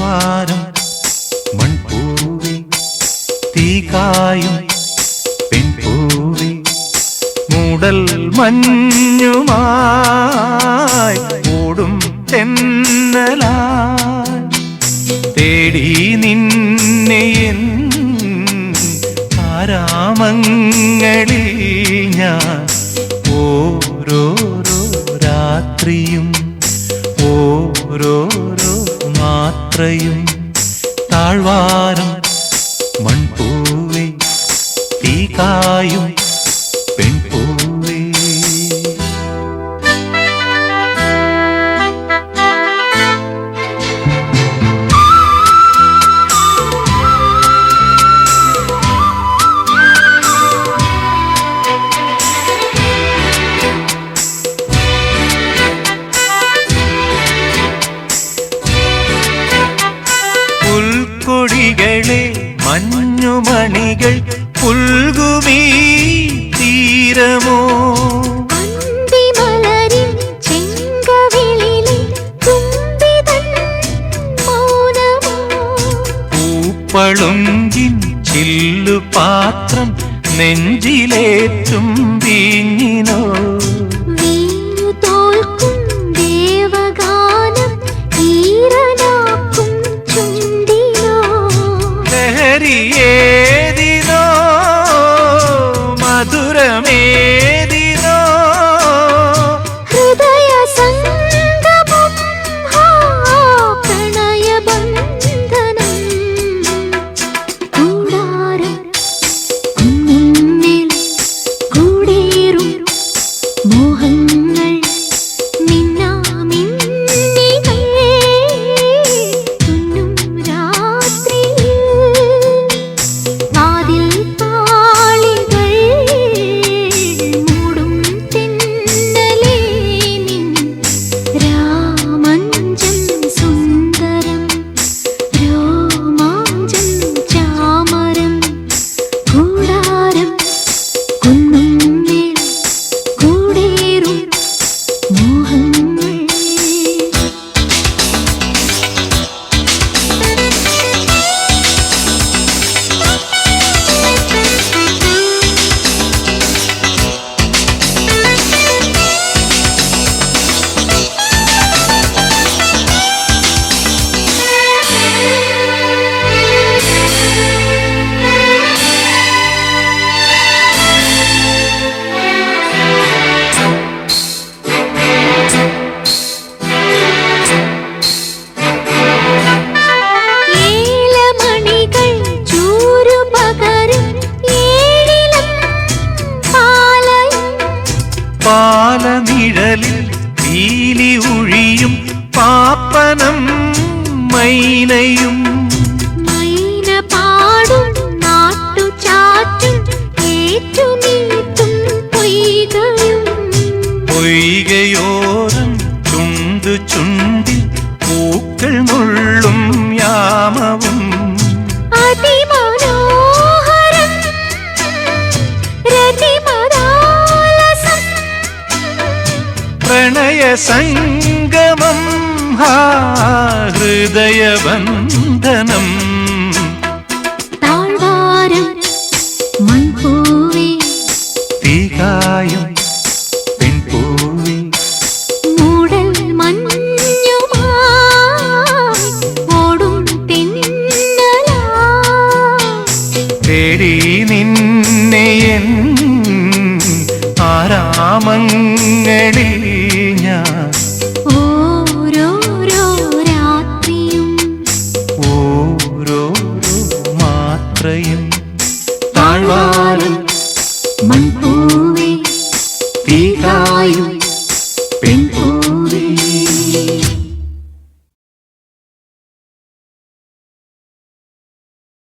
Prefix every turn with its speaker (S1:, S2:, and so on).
S1: ദ്വാരം മൺപൂവി തീകായും പെൺപൂവി മൂടൽ മഞ്ഞുമായി ഓടും തെന്നലാ തേടി നിന്നെ താരാമങ്ങളിൽ ഞാൻ ഓരോരോ രാത്രിയും ഓരോ മാത്രയും താഴ്വാരം മഞ്ഞുമണികൾ പുൽകുമീ തീരമോ?
S2: അന്തിമലരിൻ
S1: ചില്ലു പാത്രം നെഞ്ചിലേറ്റും വീഞ്ഞിനോ
S2: തോൽക്കും ദേവഗാനം ഈരനാക്കും ചുണ്ടിനോ?
S1: പീലി ഉഴിയും പാപ്പനം മൈനയും. പ്രണയ സംഗമം ഹാ ഹൃദയബന്ധനം
S2: താഴ്വാരം മൺപൂവേ.
S1: തീകായും പെൺപൂവി.
S2: മൂടൽ
S1: തേടി നിന്നെ ആരാമങ്ങളിൽ Pinto.